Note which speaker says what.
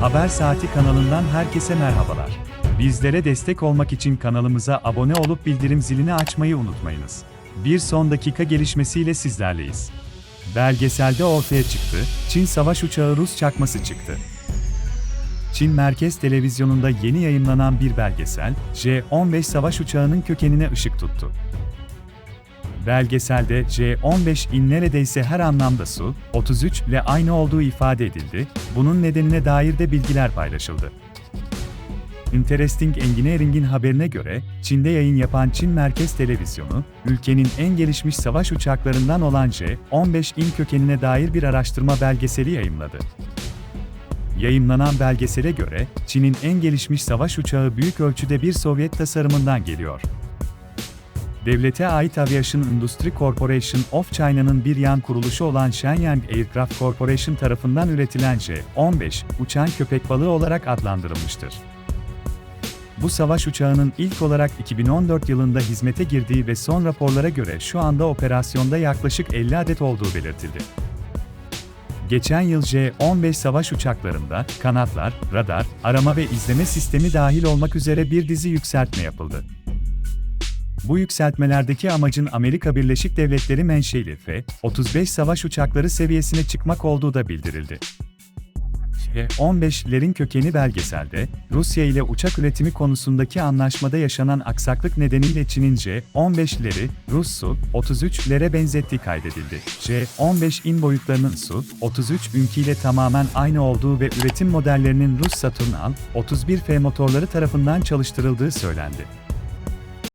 Speaker 1: Haber Saati kanalından herkese merhabalar. Bizlere destek olmak için kanalımıza abone olup bildirim zilini açmayı unutmayınız. Bir son dakika gelişmesiyle sizlerleyiz. Belgeselde ortaya çıktı, Çin savaş uçağı Rus çakması çıktı. Çin Merkez Televizyonu'nda yeni yayınlanan bir belgesel, J-15 savaş uçağının kökenine ışık tuttu. Belgeselde J-15'in neredeyse her anlamda Su, 33 ile aynı olduğu ifade edildi, bunun nedenine dair de bilgiler paylaşıldı. Interesting Engineering'in haberine göre, Çin'de yayın yapan Çin Merkez Televizyonu, ülkenin en gelişmiş savaş uçaklarından olan J-15'in kökenine dair bir araştırma belgeseli yayımladı. Yayımlanan belgesele göre, Çin'in en gelişmiş savaş uçağı büyük ölçüde bir Sovyet tasarımından geliyor. Devlete ait Aviation Industry Corporation of China'nın bir yan kuruluşu olan Shenyang Aircraft Corporation tarafından üretilen J-15, uçan köpek balığı olarak adlandırılmıştır. Bu savaş uçağının ilk olarak 2014 yılında hizmete girdiği ve son raporlara göre şu anda operasyonda yaklaşık 50 adet olduğu belirtildi. Geçen yıl J-15 savaş uçaklarında kanatlar, radar, arama ve izleme sistemi dahil olmak üzere bir dizi yükseltme yapıldı. Bu yükseltmelerdeki amacın Amerika Birleşik Devletleri menşeli F-35 savaş uçakları seviyesine çıkmak olduğu da bildirildi. F-15'lerin kökeni belgeselde, Rusya ile uçak üretimi konusundaki anlaşmada yaşanan aksaklık nedeniyle Çin'in J-15'leri, Rus Su-33'lere benzettiği kaydedildi. J-15'in boyutlarının Su-33 ünkiyle tamamen aynı olduğu ve üretim modellerinin Rus Saturn Al-31F motorları tarafından çalıştırıldığı söylendi.